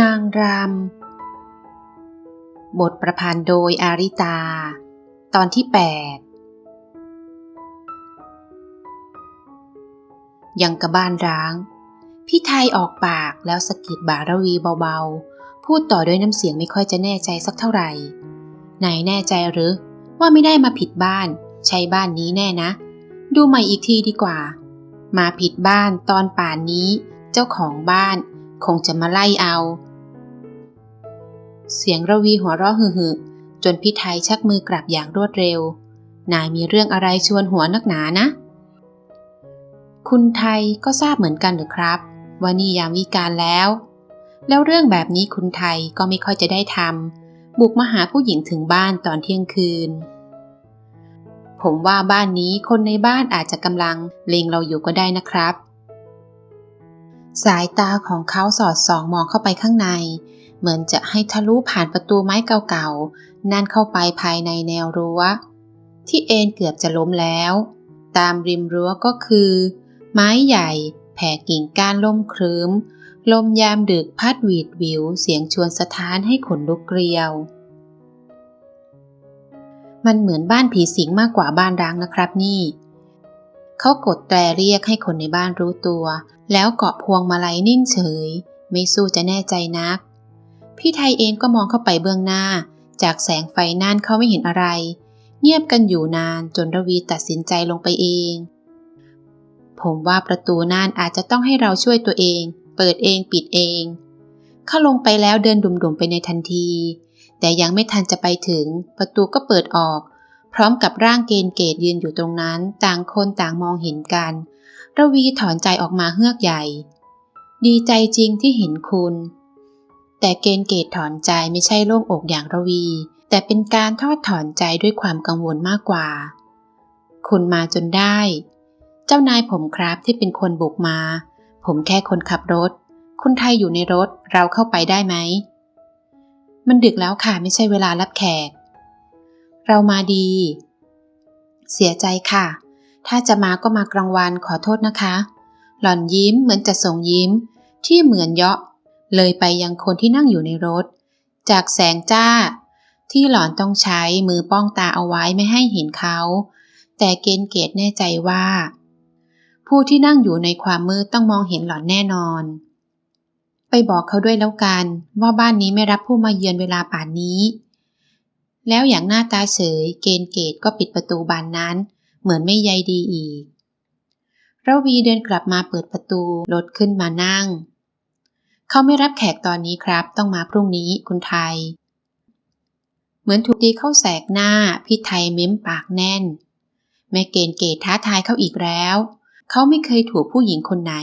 นางรำ บทประพันธ์โดยอาริตา ตอนที่ 8 ยังกระบ้านร้าง พี่ไทยออกปากแล้วสะกิดบารวีเบาๆ พูดต่อด้วยน้ำเสียงไม่ค่อยจะแน่ใจสักเท่าไหร่ ไหนแน่ใจหรือ ว่าไม่ได้มาผิดบ้าน ใช่บ้านนี้แน่นะ ดูใหม่อีกทีดีกว่า มาผิดบ้านตอนป่านนี้ เจ้าของบ้าน คงจะมาไล่เอา เสียงระวีหัวเราะหึ่จนพี่ไทยชักมือกลับอย่างรวดเร็ว นายมีเรื่องอะไรชวนหัวนักหนานะ คุณไทยก็ทราบเหมือนกันหรือครับ ว่านี่ยามวิการแล้ว แล้วเรื่องแบบนี้คุณไทยก็ไม่ค่อยจะได้ทำบุกมาหาผู้หญิงถึงบ้านตอนเที่ยงคืน ผมว่าบ้านนี้คนในบ้านอาจจะกำลังเลงเราอยู่ก็ได้นะครับ สายตาของเขาสอดส่องมองเข้าไปข้างใน เหมือนจะให้ทะลุผ่านประตูไม้เก่าๆ นั่นเข้าไปภายในแนวรั้ว ที่เอ็นเกือบจะล้มแล้ว ตามริมรั้วก็คือ ไม้ใหญ่ แผ่กิ่งก้านล่มครึ้ม ลมยามดึกพัดหวีดวิว เสียงชวนสะท้านให้ขนลุกเกลียว มันเหมือนบ้านผีสิงมากกว่าบ้านร้างนะครับนี่ เขากดแต่เรียกให้คนในบ้านรู้ตัว แล้วเกาะพวงมาลัยนิ่งเฉย ไม่สู้จะแน่ใจนัก พี่ไทยเองก็มองเข้าไปเบื้องหน้า จากแสงไฟนั่นเขาไม่เห็นอะไร เงียบกันอยู่นานจนระวีตัดสินใจลงไปเอง ผมว่าประตูน่านอาจจะต้องให้เราช่วยตัวเอง เปิดเองปิดเองเข้าลงไปแล้วเดินดุ่มๆไปในทันที แต่ยังไม่ทันจะไปถึง ประตูก็เปิดออก พร้อมกับร่างเกณฑ์เกตยืนอยู่ตรงนั้น ต่างคนต่างมองเห็นกันระวีถอนใจออกมาเฮือกใหญ่ ดีใจจริงที่เห็นคุณ แต่เกณฑ์เกตถอนใจไม่ใช่โล่งอกอย่างระวี แต่เป็นการทอดถอนใจด้วยความกังวลมากกว่า คุณมาจนได้ เจ้านายผมครับที่เป็นคนบุกมา ผมแค่คนขับรถ คุณไทยอยู่ในรถเราเข้าไปได้ไหม มันดึกแล้วค่ะไม่ใช่เวลารับแขก เรามาดี เสียใจค่ะ ถ้าจะมาก็มากลางวันขอโทษนะคะ หล่อนยิ้มเหมือนจะส่งยิ้ม ที่เหมือนเยาะ เลยไปยังคนที่นั่งอยู่ในรถ จากแสงจ้า ที่หล่อนต้องใช้มือป้องตาเอาไว้ไม่ให้เห็นเขา แต่เกณฑ์เกตแน่ใจว่า ผู้ที่นั่งอยู่ในความมืดต้องมองเห็นหล่อนแน่นอน ไปบอกเขาด้วยแล้วกัน ว่าบ้านนี้ไม่รับผู้มาเยือนเวลาป่านนี้ แล้วอย่างหน้าตาเฉย เกณฑ์เกตก็ปิดประตูบานนั้น เหมือนไม่ใยดีอีกระวีเดินกลับมาเปิดประตูรถขึ้นมานั่ง เขาไม่รับแขกตอนนี้ครับ ต้องมาพรุ่งนี้คุณไทย เหมือนถูกตีเข้าแสกหน้า พี่ไทยเม้มปากแน่น แม่เกณฑ์เกตท้าทายเขาอีกแล้ว เขาไม่เคยถูกผู้หญิงคนไหน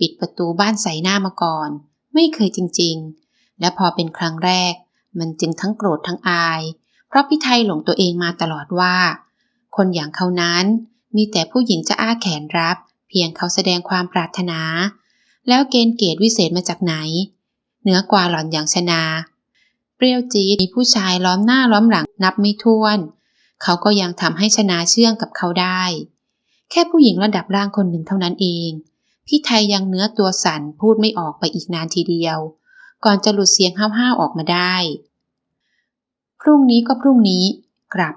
ปิดประตูบ้านใส่หน้ามาก่อน ไม่เคยจริงๆ และพอเป็นครั้งแรก มันจึงทั้งโกรธทั้งอาย เพราะพี่ไทยหลงตัวเองมาตลอดว่า คนอย่างเขานั้นมีแต่ผู้หญิงจะอ้าแขนรับ เพียงเขาแสดงความปรารถนา แล้วเกณฑ์เกตวิเศษมาจากไหน เหนือกว่าหล่อนอย่างชนา เปรี้ยวจีดมีผู้ชายล้อมหน้าล้อมหลังนับไม่ถ้วน เขาก็ยังทำให้ชนาเชื่องกับเขาได้ แค่ผู้หญิงระดับร่างคนหนึ่งเท่านั้นเอง พี่ไทยยังเนื้อตัวสั่นพูดไม่ออกไปอีกนานทีเดียว ก่อนจะหลุดเสียงห้าวๆออกมาได้ พรุ่งนี้ก็พรุ่งนี้ กลับ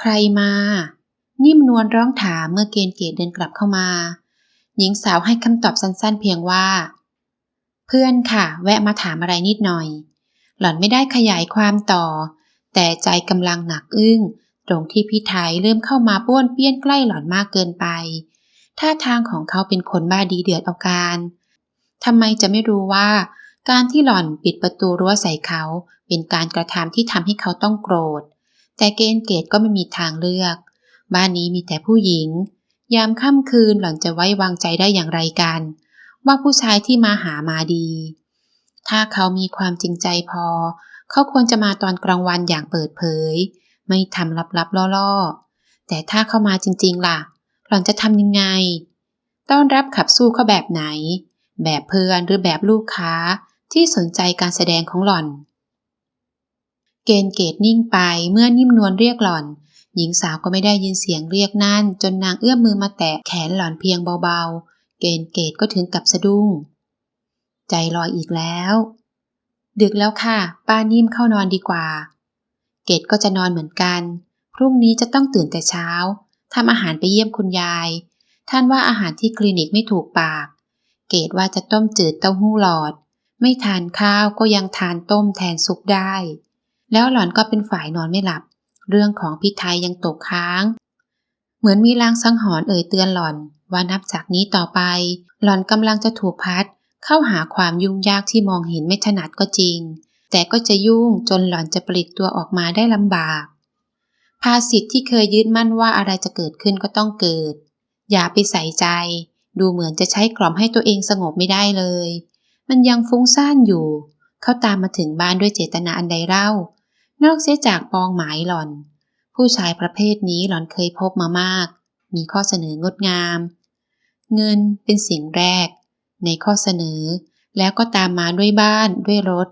ใครมา นิ่มนวลร้องถามเมื่อเกณฑ์เกตเดินกลับเข้ามา หญิงสาวให้คำตอบสั้นๆ เพียงว่า เพื่อนค่ะ แวะมาถามอะไรนิดหน่อย หล่อนไม่ได้ขยายความต่อ แต่ใจกำลังหนักอึ้งตรงที่พี่ไทยเริ่มเข้ามาป้วนเปี้ยนใกล้หล่อนมากเกินไป ท่าทางของเขาเป็นคนบ้าดีเดือดเอาการ ทำไมจะไม่รู้ว่า การที่หล่อนปิดประตูรั้วใส่เขา เป็นการกระทำที่ทำให้เขาต้องโกรธ แต่เกณฑ์เกตก็ไม่มีทางเลือก บ้านนี้มีแต่ผู้หญิง ยามค่ำคืนหล่อนจะไว้วางใจได้อย่างไรกัน ว่าผู้ชายที่มาหามาดี ถ้าเขามีความจริงใจพอ เขาควรจะมาตอนกลางวันอย่างเปิดเผย ไม่ทำลับๆล่อๆ แต่ถ้าเข้ามาจริง ๆ ล่ะ หล่อนจะทำยังไง ต้อนรับขับสู้เขาแบบไหน แบบเพื่อนหรือแบบลูกค้า ที่สนใจการแสดงของหล่อน เกณฑ์เกตนิ่งไปเมื่อนิ่มนวลเรียกหล่อน หญิงสาวก็ไม่ได้ยินเสียงเรียกนั่น จนนางเอื้อมมือมาแตะแขนหล่อนเพียงเบาๆ เกณฑ์เกตก็ถึงกับสะดุ้ง ใจลอยอีกแล้ว ดึกแล้วค่ะ ป้านิ่มเข้านอนดีกว่า เกตก็จะนอนเหมือนกัน พรุ่งนี้จะต้องตื่นแต่เช้าทำอาหารไปเยี่ยมคุณยาย ท่านว่าอาหารที่คลินิกไม่ถูกปาก เกตว่าจะต้มจืดเต้าหู้หลอด ไม่ทานข้าวก็ยังทานต้มแทนซุปได้ แล้วหล่อนก็เป็นฝ่ายนอนไม่หลับ เรื่องของพี่ไทยยังตกค้าง เหมือนมีลางสังหรณ์เอ่ยเตือนหล่อนว่านับจากนี้ต่อไป หล่อนกำลังจะถูกพัด เข้าหาความยุ่งยากที่มองเห็นไม่ถนัดก็จริง แต่ก็จะยุ่งจนหล่อนจะปลีกตัวออกมาได้ลำบาก ภาสิทธิ์ที่เคยยึดมั่นว่าอะไรจะเกิดขึ้นก็ต้องเกิด อย่าไปใส่ใจ ดูเหมือนจะใช้กล่อมให้ตัวเองสงบไม่ได้เลย มันยังฟุ้งซ่านอยู่ เขาตามมาถึงบ้านด้วยเจตนาอันใดเล่า นอกเสียจากปองหมายหล่อน ผู้ชายประเภทนี้หล่อนเคยพบมามาก มีข้อเสนองดงาม เงินเป็นสิ่งแรก ในข้อเสนอ แล้วก็ตามมาด้วยบ้านด้วยรถ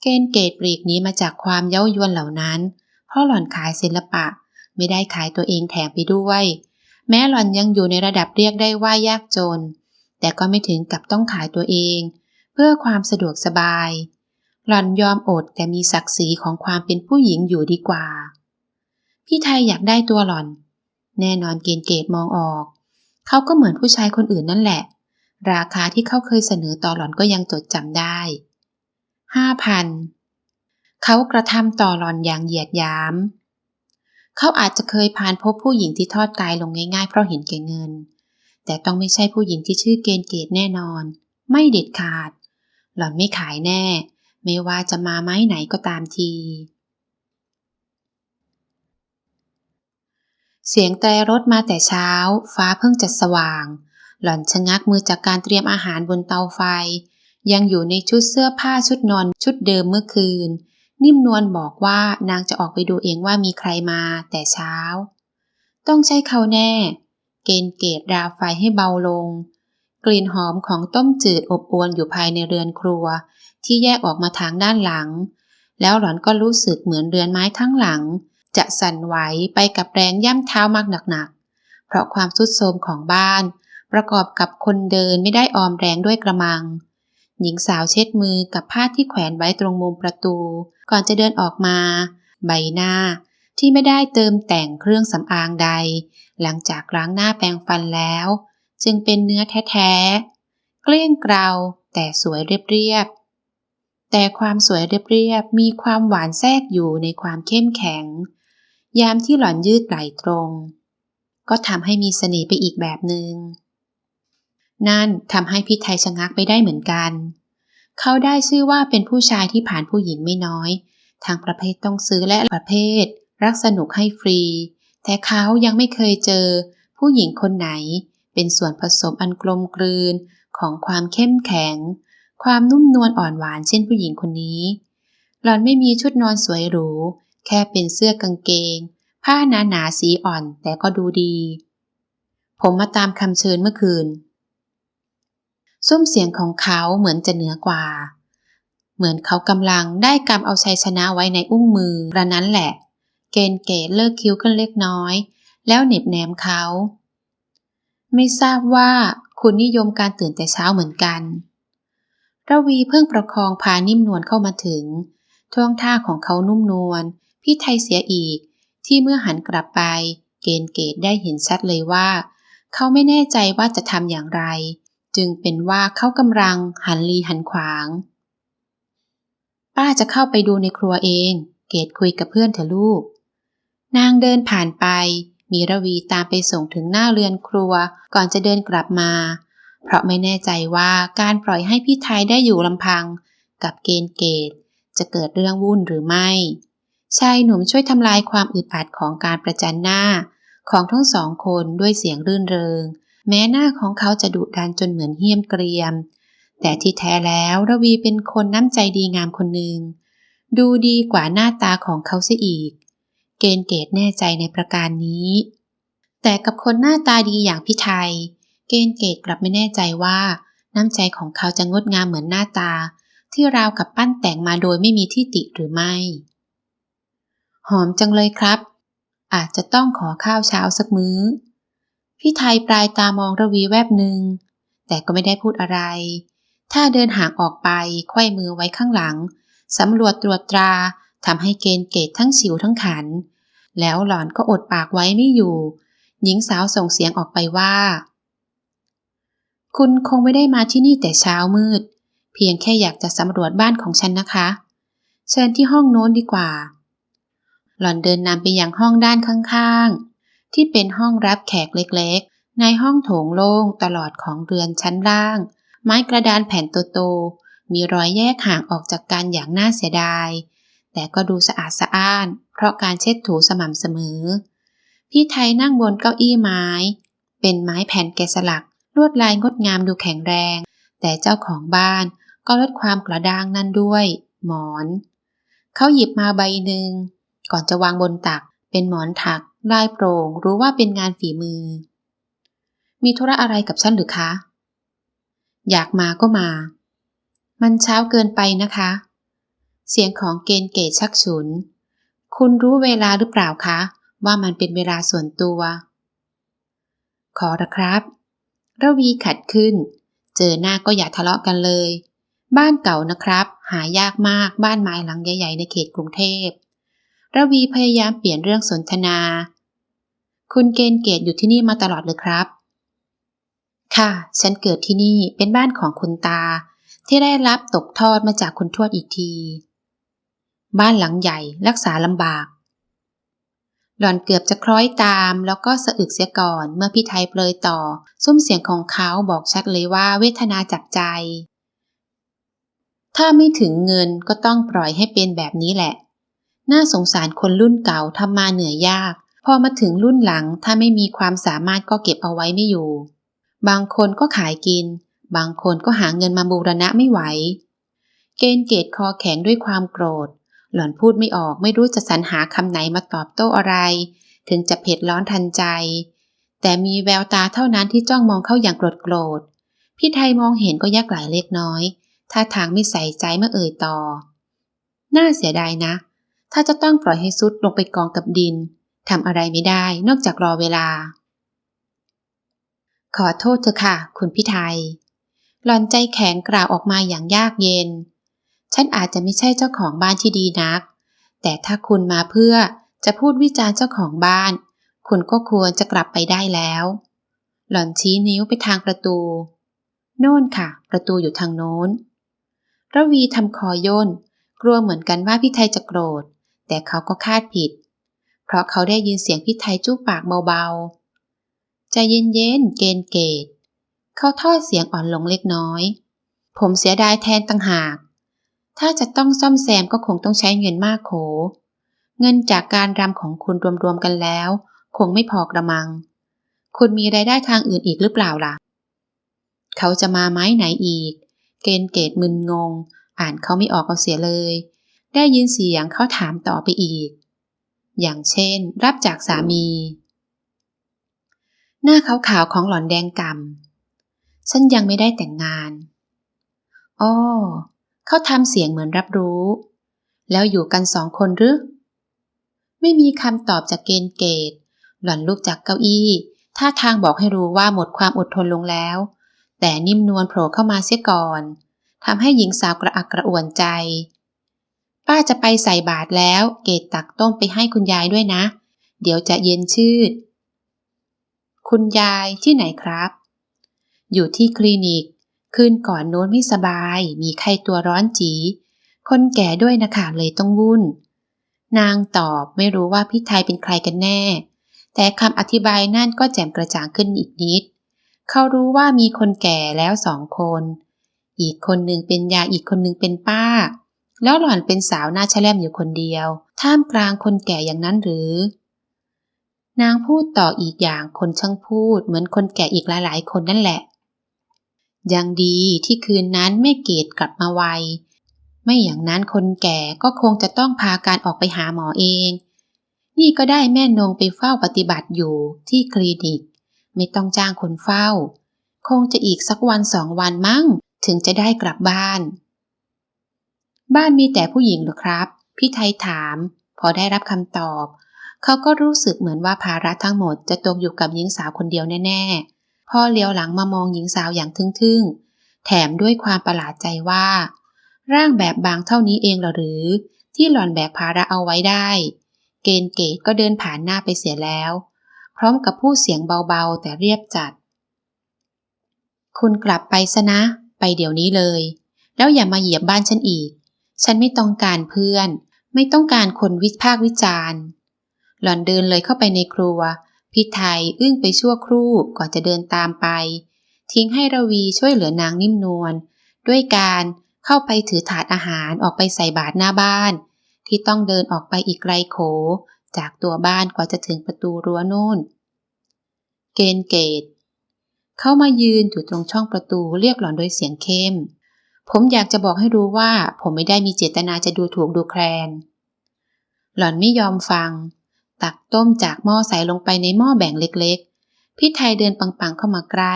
เกณฑ์เกตปลีกนี้มาจากความเย้ายวนเหล่านั้น เพราะหล่อนขายศิลปะไม่ได้ขายตัวเองแถมไปด้วย แม้หล่อนยังอยู่ในระดับเรียกได้ว่ายากจน แต่ก็ไม่ถึงกับต้องขายตัวเอง เพื่อความสะดวกสบาย หล่อนยอมอดแต่มีศักดิ์ศรีของความเป็นผู้หญิงอยู่ดีกว่า พี่ไทยอยากได้ตัวหล่อน แน่นอนเกณฑ์เกตมองออก เขาก็เหมือนผู้ชายคนอื่นนั่นแหละ ราคาที่เขาเคยเสนอต่อหล่อนก็ยังจดจำได้ห้าพันเขากระทำต่อหล่อนอย่างเหยียดยาม เขาอาจจะเคยผ่านพบผู้หญิงที่ทอดกายลงง่ายๆเพราะเห็นแก่เงิน แต่ต้องไม่ใช่ผู้หญิงที่ชื่อเกณฑ์เกตแน่นอน ไม่เด็ดขาด หล่อนไม่ขายแน่ ไม่ว่าจะมาไม้ไหนก็ตามที เสียงแต่รถมาแต่เช้า ฟ้าเพิ่งจะสว่าง หล่อนชะงักมือจากการเตรียมอาหารบนเตาไฟ ยังอยู่ในชุดเสื้อผ้าชุดนอนชุดเดิมเมื่อคืน นิ่มนวลบอกว่านางจะออกไปดูเองว่ามีใครมาแต่เช้า ต้องใช้เขาแน่ เกณฑ์เกตดาไฟให้เบาลง กลิ่นหอมของต้มจืดอบอวนอยู่ภายในเรือนครัว ที่แยกออกมาทางด้านหลัง แล้วหล่อนก็รู้สึกเหมือนเรือนไม้ทั้งหลัง จะสั่นไหวไปกับแรงย่ำเท้ามากหนักๆ เพราะความทุดโทรมของบ้าน ประกอบกับคนเดินไม่ได้ออมแรงด้วยกระมัง หญิงสาวเช็ดมือกับผ้าที่แขวนไว้ตรงมุมประตู ก่อนจะเดินออกมา ใบหน้าที่ไม่ได้เติมแต่งเครื่องสำอางใด หลังจากล้างหน้าแปรงฟันแล้ว จึงเป็นเนื้อแท้ๆ เกลี้ยงเกลาแต่สวยเรียบๆ แต่ความสวยเรียบๆ มีความหวานแทรกอยู่ในความเข้มแข็ง ยามที่หล่อนยืดไหล่ตรง ก็ทำให้มีเสน่ห์ไปอีกแบบหนึง่งนั่นทำให้พี่ไทยชะงักไปได้เหมือนกัน เขาได้ชื่อว่าเป็นผู้ชายที่ผ่านผู้หญิงไม่น้อย ทางประเภทต้องซื้อและประเภท รักสนุกให้ฟรี แต่เขายังไม่เคยเจอ ผู้หญิงคนไหน เป็นส่วนผสมอันกลมกลืนของความเข้มแข็ง ความนุ่มนวลอ่อนหวานเช่นผู้หญิงคนนี้ หล่อนไม่มีชุดนอนสวยหรู แค่เป็นเสื้อกางเกง ผ้าหนาหนาๆสีอ่อนแต่ก็ดูดี ผมมาตามคำเชิญเมื่อคืนซุ้มเสียงของเขาเหมือนจะเหนือกว่า เหมือนเขากำลังได้กำเอาชัยชนะไว้ในอุ้งมือกระนั้นแหละ เกณฑ์เกตเลิกคิ้วขึ้นเล็กน้อย แล้วเหน็บแนมเขา ไม่ทราบว่าคุณนิยมการตื่นแต่เช้าเหมือนกันระวีเพิ่งประคองพานิ่มนวลเข้ามาถึงท่วงท่าของเขานุ่มนวลพี่ไทยเสียอีก ที่เมื่อหันกลับไป เกณฑ์เกตได้เห็นชัดเลยว่า เขาไม่แน่ใจว่าจะทำอย่างไร จึงเป็นว่าเขากำลังหันลีหันขวาง ป้าจะเข้าไปดูในครัวเอง เกตคุยกับเพื่อนเถอะลูก นางเดินผ่านไป มีระวีตามไปส่งถึงหน้าเรือนครัว ก่อนจะเดินกลับมา เพราะไม่แน่ใจว่าการปล่อยให้พี่ไทยได้อยู่ลำพัง กับเกณฑ์เกตจะเกิดเรื่องวุ่นหรือไม่ ชายหนุ่มช่วยทำลายความอึดอัดของการประจันหน้า ของทั้งสองคนด้วยเสียงรื่นเริง แม้หน้าของเขาจะดุดันจนเหมือนเหี้ยมเกรียม แต่ที่แท้แล้วระวีเป็นคนน้ำใจดีงามคนหนึ่ง ดูดีกว่าหน้าตาของเขาเสียอีก เกณฑ์เกตแน่ใจในประการนี้ แต่กับคนหน้าตาดีอย่างพี่ไทย เกณฑ์เกตกลับไม่แน่ใจว่า น้ำใจของเขาจะงดงามเหมือนหน้าตา ที่ราวกับปั้นแต่งมาโดยไม่มีที่ติหรือไม่ หอมจังเลยครับ อาจจะต้องขอข้าวเช้าสักมื้อ พี่ไทยปลายตามองระวีแวบหนึ่งแต่ก็ไม่ได้พูดอะไร ถ้าเดินห่างออกไปไขว้มือไว้ข้างหลังสำรวจตรวจตรา ทำให้เกณฑ์เกตทั้งฉิวทั้งขัน แล้วหล่อนก็อดปากไว้ไม่อยู่ หญิงสาวส่งเสียงออกไปว่า คุณคงไม่ได้มาที่นี่แต่เช้ามืด เพียงแค่อยากจะสำรวจบ้านของฉันนะคะ เชิญที่ห้องโน้นดีกว่า หล่อนเดินนำไปยังห้องด้านข้างๆ ที่เป็นห้องรับแขกเล็กๆ ในห้องโถงโล่งตลอดของเรือนชั้นล่าง ไม้กระดานแผ่นโตๆมีรอยแยกห่างออกจากกันอย่างน่าเสียดาย แต่ก็ดูสะอาดสะอ้าน เพราะการเช็ดถูสม่ำเสมอ พี่ไทยนั่งบนเก้าอี้ไม้ เป็นไม้แผ่นแกะสลัก ลวดลายงดงามดูแข็งแรง แต่เจ้าของบ้านก็ลดความกระด้างนั่นด้วย หมอน เขาหยิบมาใบหนึ่ง ก่อนจะวางบนตัก เป็นหมอนถักลายโปร่ง รู้ว่าเป็นงานฝีมือ มีธุระอะไรกับฉันหรือคะ อยากมาก็มา มันเช้าเกินไปนะคะ เสียงของเกณฑ์เกตชักฉุน คุณรู้เวลาหรือเปล่าคะ ว่ามันเป็นเวลาส่วนตัว ขอละครับระวีขัดขึ้น เจอหน้าก็อย่าทะเลาะกันเลย บ้านเก่านะครับ หายากมากบ้านไม้หลังใหญ่ๆในเขตกรุงเทพระวีพยายามเปลี่ยนเรื่องสนทนา คุณเกณฑ์เกตอยู่ที่นี่มาตลอดเลยครับ ค่ะ ฉันเกิดที่นี่เป็นบ้านของคุณตา ที่ได้รับตกทอดมาจากคุณทวดอีกที บ้านหลังใหญ่รักษาลำบาก หล่อนเกือบจะคล้อยตามแล้วก็สะอึกเสียก่อนเมื่อพี่ไทยเปลยต่อ ซุ้มเสียงของเขาบอกชัดเลยว่าเวทนาจับใจ ถ้าไม่ถึงเงินก็ต้องปล่อยให้เป็นแบบนี้แหละ น่าสงสารคนรุ่นเก่าทำมาเหนื่อยยาก พอมาถึงรุ่นหลังถ้าไม่มีความสามารถก็เก็บเอาไว้ไม่อยู่ บางคนก็ขายกิน บางคนก็หาเงินมาบูรณะไม่ไหว เกณฑ์เกตคอแข็งด้วยความโกรธ หล่อนพูดไม่ออกไม่รู้จะสรรหาคำไหนมาตอบโต้อะไร ถึงจะเผ็ดร้อนทันใจ แต่มีแววตาเท่านั้นที่จ้องมองเข้าอย่างโกรธโกรธพี่ไทยมองเห็นก็ยักไหลเล็กน้อยท่าทางไม่ใส่ใจเมื่อเอ่ยต่อ น่าเสียดายนะ ถ้าจะต้องปล่อยให้ซุดลงไปกองกับดินทำอะไรไม่ได้นอกจากรอเวลา ขอโทษเถอะค่ะ คุณพี่ไทยหลอนใจแข็งกล่าวออกมาอย่างยากเย็น ฉันอาจจะไม่ใช่เจ้าของบ้านที่ดีนัก แต่ถ้าคุณมาเพื่อจะพูดวิจารณ์เจ้าของบ้าน คุณก็ควรจะกลับไปได้แล้ว หล่อนชี้นิ้วไปทางประตู โน่นค่ะ ประตูอยู่ทางโน้น ระวีทำคอย่น กลัวเหมือนกันว่าพี่ไทยจะโกรธ แต่เขาก็คาดผิด เพราะเขาได้ยินเสียงพี่ไทยจู้ปากเบาๆ ใจเย็นๆ เกณฑ์เกตเขาทอดเสียงอ่อนลงเล็กน้อย ผมเสียดายแทนต่างหาก ถ้าจะต้องซ่อมแซมก็คงต้องใช้เงินมากโข เงินจากการรำของคุณรวมๆกันแล้ว คงไม่พอกระมัง คุณมีรายได้ทางอื่นอีกหรือเปล่าล่ะ เขาจะมาไม้ไหนอีก เกณฑ์เกตมึนงง อ่านเขาไม่ออกเอาเสียเลย ได้ยินเสียงเขาถามต่อไปอีก อย่างเช่น รับจากสามี หน้าขาวๆของหล่อนแดงกำ่ำฉันยังไม่ได้แต่งงาน อ้อ เขาทำเสียงเหมือนรับรู้ แล้วอยู่กันสองคนหรือ ไม่มีคำตอบจากเกณฑ์เกต หล่อนลุกจากเก้าอี้ ท่าทางบอกให้รู้ว่าหมดความอดทนลงแล้ว แต่นิ่มนวลโผล่เข้ามาเสียก่อนทำให้หญิงสาวกระอักกระอ่วนใจ ป้าจะไปใส่บาตรแล้ว เกตตักต้มไปให้คุณยายด้วยนะ เดี๋ยวจะเย็นชืด คุณยายที่ไหนครับ อยู่ที่คลินิก คืนก่อนโน้นไม่สบาย มีไข้ตัวร้อนจี คนแก่ด้วยนะคะเลยต้องวุ่น นางตอบไม่รู้ว่าพี่ไทยเป็นใครกันแน่ แต่คำอธิบายนั่นก็แจ่มกระจ่างขึ้นอีกนิด เขารู้ว่ามีคนแก่แล้วสองคน อีกคนหนึ่งเป็นยายอีกคนหนึ่งเป็นป้า แล้วหล่อนเป็นสาวหน้าแฉลมอยู่คนเดียว ท่ามกลางคนแก่อย่างนั้นหรือนางพูดต่ออีกอย่างคนช่างพูดเหมือนคนแก่อีกหลายๆ คนนั่นแหละ ยังดีที่คืนนั้นแม่เกดกลับมาไว ไม่อย่างนั้นคนแก่ก็คงจะต้องพาการออกไปหาหมอเอง นี่ก็ได้แม่นงไปเฝ้าปฏิบัติอยู่ที่คลินิก ไม่ต้องจ้างคนเฝ้า คงจะอีกสักวันสองวันมั้ง ถึงจะได้กลับบ้าน บ้านมีแต่ผู้หญิงหรือครับ พี่ไทยถาม พอได้รับคำตอบ เขาก็รู้สึกเหมือนว่าภาระทั้งหมดจะตกอยู่กับหญิงสาวคนเดียวแน่ พ่อเลี้ยวหลังมามองหญิงสาวอย่างทึ่งๆ แถมด้วยความประหลาดใจว่า ร่างแบบบางเท่านี้เองเหรอหรือ ที่หล่อนแบกภาระเอาไว้ได้ เกณฑ์เกตก็เดินผ่านหน้าไปเสียแล้ว พร้อมกับพูดเสียงเบาๆ แต่เรียบจัด คุณกลับไปซะนะ ไปเดี๋ยวนี้เลย แล้วอย่ามาเหยียบบ้านฉันอีก ฉันไม่ต้องการเพื่อน ไม่ต้องการคนวิพากษ์วิจารณ์ หล่อนเดินเลยเข้าไปในครัว พี่ไทยอึ้งไปชั่วครู่ก่อนจะเดินตามไป ทิ้งให้ระวีช่วยเหลือนางนิ่มนวลด้วยการเข้าไปถือถาดอาหารออกไปใส่บาตรหน้าบ้าน ที่ต้องเดินออกไปอีกไกลโข จากตัวบ้านกว่าจะถึงประตูรั้วนู่น เกณฑ์เกต เข้ามายืนอยู่ตรงช่องประตูเรียกหล่อนด้วยเสียงเข้ม ผมอยากจะบอกให้รู้ว่าผมไม่ได้มีเจตนาจะดูถูกดูแคลนหล่อนไม่ยอมฟัง ตักต้มจากหม้อใส่ลงไปในหม้อแบ่งเล็กๆ พี่ไทยเดินปังๆเข้ามาใกล้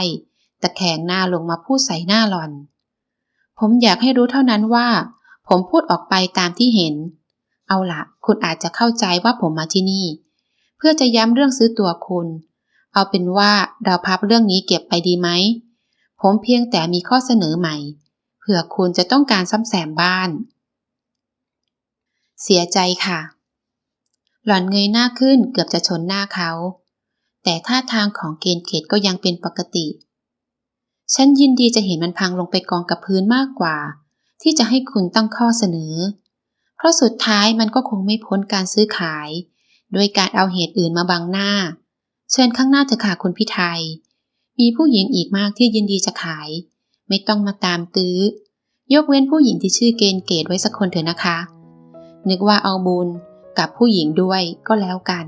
ตะแคงหน้าลงมาพูดใส่หน้าหลอน ผมอยากให้รู้เท่านั้นว่า ผมพูดออกไปตามที่เห็น เอาละคุณอาจจะเข้าใจว่าผมมาที่นี่ เพื่อจะย้ำเรื่องซื้อตัวคุณ เอาเป็นว่าเราพับเรื่องนี้เก็บไปดีไหม ผมเพียงแต่มีข้อเสนอใหม่ เผื่อคุณจะต้องการซ่อมแซมบ้าน เสียใจค่ะ หล่อนเงยหน้าขึ้นเกือบจะชนหน้าเขา แต่ท่าทางของเกณฑ์เกตก็ยังเป็นปกติ ฉันยินดีจะเห็นมันพังลงไปกองกับพื้นมากกว่า ที่จะให้คุณตั้งข้อเสนอ เพราะสุดท้ายมันก็คงไม่พ้นการซื้อขาย โดยการเอาเหตุอื่นมาบังหน้า เชิญข้างหน้าเถอะค่ะคุณพี่ไทย มีผู้หญิงอีกมากที่ยินดีจะขาย ไม่ต้องมาตามตื้อ ยกเว้นผู้หญิงที่ชื่อเกณฑ์เกตไว้สักคนเถอะนะคะ นึกว่าเอาบุญ กับผู้หญิงด้วยก็แล้วกัน